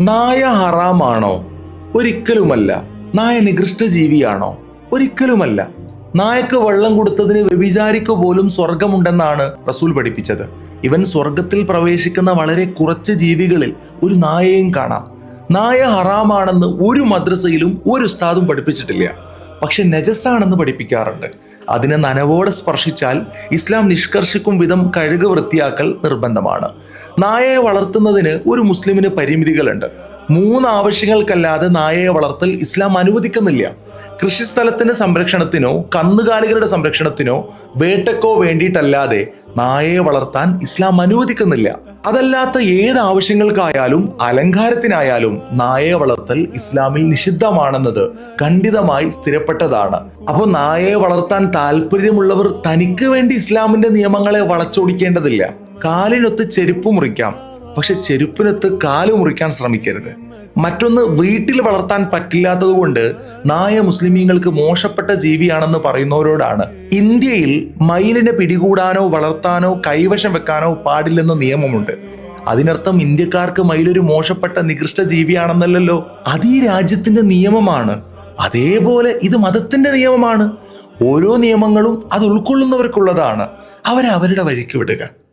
നായ ഹറാമാണോ? ഒരിക്കലുമല്ല. നായ നികൃഷ്ട ജീവിയാണോ ഒരിക്കലുമല്ല. നായക്ക് വെള്ളം കൊടുത്തതിന് വ്യഭിചാരിക്ക് പോലും സ്വർഗമുണ്ടെന്നാണ് റസൂൽ പഠിപ്പിച്ചത്. ഇവൻ സ്വർഗത്തിൽ പ്രവേശിക്കുന്ന വളരെ കുറച്ച് ജീവികളിൽ ഒരു നായയും കാണാം. നായ ഹറാമാണെന്ന് ഒരു മദ്രസയിലും ഒരു ഉസ്താദും പഠിപ്പിച്ചിട്ടില്ല. പക്ഷെ നജസാണെന്ന് പഠിപ്പിക്കാറുണ്ട്. അതിനെ നനവോടെ സ്പർശിച്ചാൽ ഇസ്ലാം നിഷ്കർഷിക്കും വിധം കഴുക് വൃത്തിയാക്കൽ നിർബന്ധമാണ്. നായയെ വളർത്തുന്നതിന് ഒരു മുസ്ലിമിന് പരിമിതികളുണ്ട്. മൂന്ന് ആവശ്യങ്ങൾക്കല്ലാതെ നായയെ വളർത്തൽ ഇസ്ലാം അനുവദിക്കുന്നില്ല. കൃഷിസ്ഥലത്തിന്റെ സംരക്ഷണത്തിനോ കന്നുകാലികളുടെ സംരക്ഷണത്തിനോ വേട്ടക്കോ വേണ്ടിയിട്ടല്ലാതെ നായയെ വളർത്താൻ ഇസ്ലാം അനുവദിക്കുന്നില്ല. അതല്ലാത്ത ഏത് ആവശ്യങ്ങൾക്കായാലും അലങ്കാരത്തിനായാലും നായയെ വളർത്തൽ ഇസ്ലാമിൽ നിഷിദ്ധമാണെന്നത് ഖണ്ഡിതമായി സ്ഥിരപ്പെട്ടതാണ്. അപ്പോൾ നായയെ വളർത്താൻ താല്പര്യമുള്ളവർ തനിക്ക് വേണ്ടി ഇസ്ലാമിന്റെ നിയമങ്ങളെ വളച്ചൊടിക്കേണ്ടതില്ല. കാലിനൊത്ത് ചെരുപ്പ് മുറിക്കാം. പക്ഷെ ചെരുപ്പിനൊത്ത് കാൽ മുറിക്കാൻ ശ്രമിക്കരുത്. മറ്റൊന്ന് വീട്ടിൽ വളർത്താൻ പറ്റില്ലാത്തതുകൊണ്ട് നായ മുസ്ലിമീങ്ങൾക്ക് മോശപ്പെട്ട ജീവിയാണെന്ന് പറയുന്നവരോടാണ്. ഇന്ത്യയിൽ മയിലിനെ പിടികൂടാനോ വളർത്താനോ കൈവശം വെക്കാനോ പാടില്ലെന്ന നിയമമുണ്ട്. അതിനർത്ഥം ഇന്ത്യക്കാർക്ക് മയിലൊരു മോശപ്പെട്ട നികൃഷ്ട ജീവിയാണെന്നല്ലല്ലോ. അത് ഈ രാജ്യത്തിന്റെ നിയമമാണ്. അതേപോലെ ഇത് മതത്തിന്റെ നിയമമാണ്. ഓരോ നിയമങ്ങളും അത് ഉൾക്കൊള്ളുന്നവർക്കുള്ളതാണ്. അവരെ അവരുടെ വഴിക്ക് വിടുക.